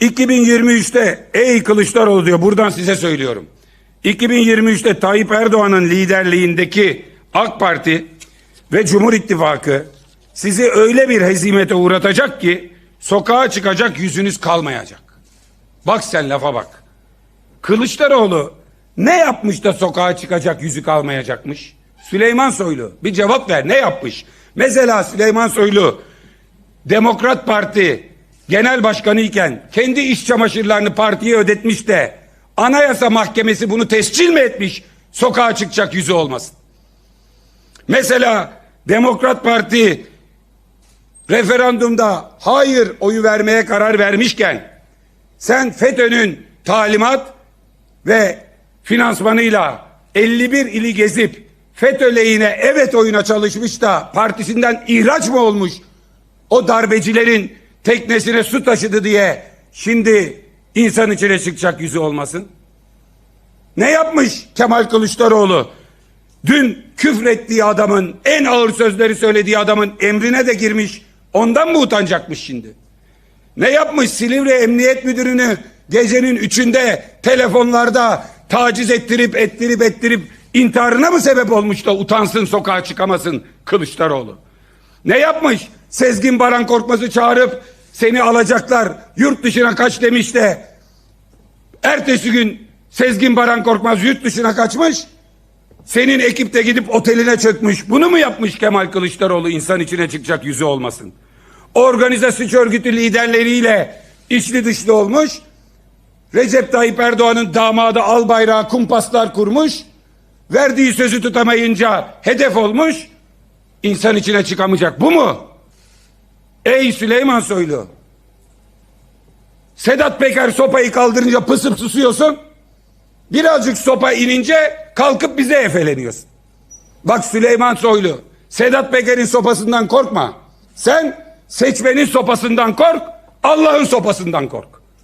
2023'te ey Kılıçdaroğlu diyor buradan size söylüyorum. 2023'te Tayyip Erdoğan'ın liderliğindeki AK Parti ve Cumhur İttifakı sizi öyle bir hezimete uğratacak ki sokağa çıkacak yüzünüz kalmayacak. Bak sen lafa bak. Kılıçdaroğlu ne yapmış da sokağa çıkacak yüzü kalmayacakmış? Süleyman Soylu bir cevap ver ne yapmış? Mesela Süleyman Soylu Demokrat Parti genel başkanı iken kendi iş çamaşırlarını partiye ödetmiş de Anayasa Mahkemesi bunu tescil mi etmiş? Sokağa çıkacak yüzü olmasın. Mesela Demokrat Parti referandumda hayır oyu vermeye karar vermişken sen FETÖ'nün talimat ve finansmanıyla 51 ili gezip FETÖ lehine evet oyuna çalışmış da partisinden ihraç mı olmuş? O darbecilerin teknesine su taşıdı diye şimdi insan içine çıkacak yüzü olmasın. Ne yapmış Kemal Kılıçdaroğlu? Dün küfrettiği adamın en ağır sözleri söylediği adamın emrine de girmiş. Ondan mı utanacakmış şimdi? Ne yapmış Silivri Emniyet Müdürünü gecenin üçünde telefonlarda taciz ettirip ettirip ettirip intiharına mı sebep olmuş da utansın sokağa çıkamasın Kılıçdaroğlu? Ne yapmış? Sezgin Baran Korkmaz'ı çağırıp seni alacaklar yurt dışına kaç demiş de ertesi gün Sezgin Baran Korkmaz yurt dışına kaçmış. Senin ekip de gidip oteline çökmüş. Bunu mu yapmış Kemal Kılıçdaroğlu insan içine çıkacak yüzü olmasın? Organize suç örgütü liderleriyle içli dışlı olmuş. Recep Tayyip Erdoğan'ın damadı al bayrağı kumpaslar kurmuş. Verdiği sözü tutamayınca hedef olmuş. İnsan içine çıkamayacak. Bu mu? Ey Süleyman Soylu. Sedat Peker sopayı kaldırınca pısıp susuyorsun. Birazcık sopa inince kalkıp bize efeleniyorsun. Bak Süleyman Soylu, Sedat Peker'in sopasından korkma. Sen seçmenin sopasından kork, Allah'ın sopasından kork.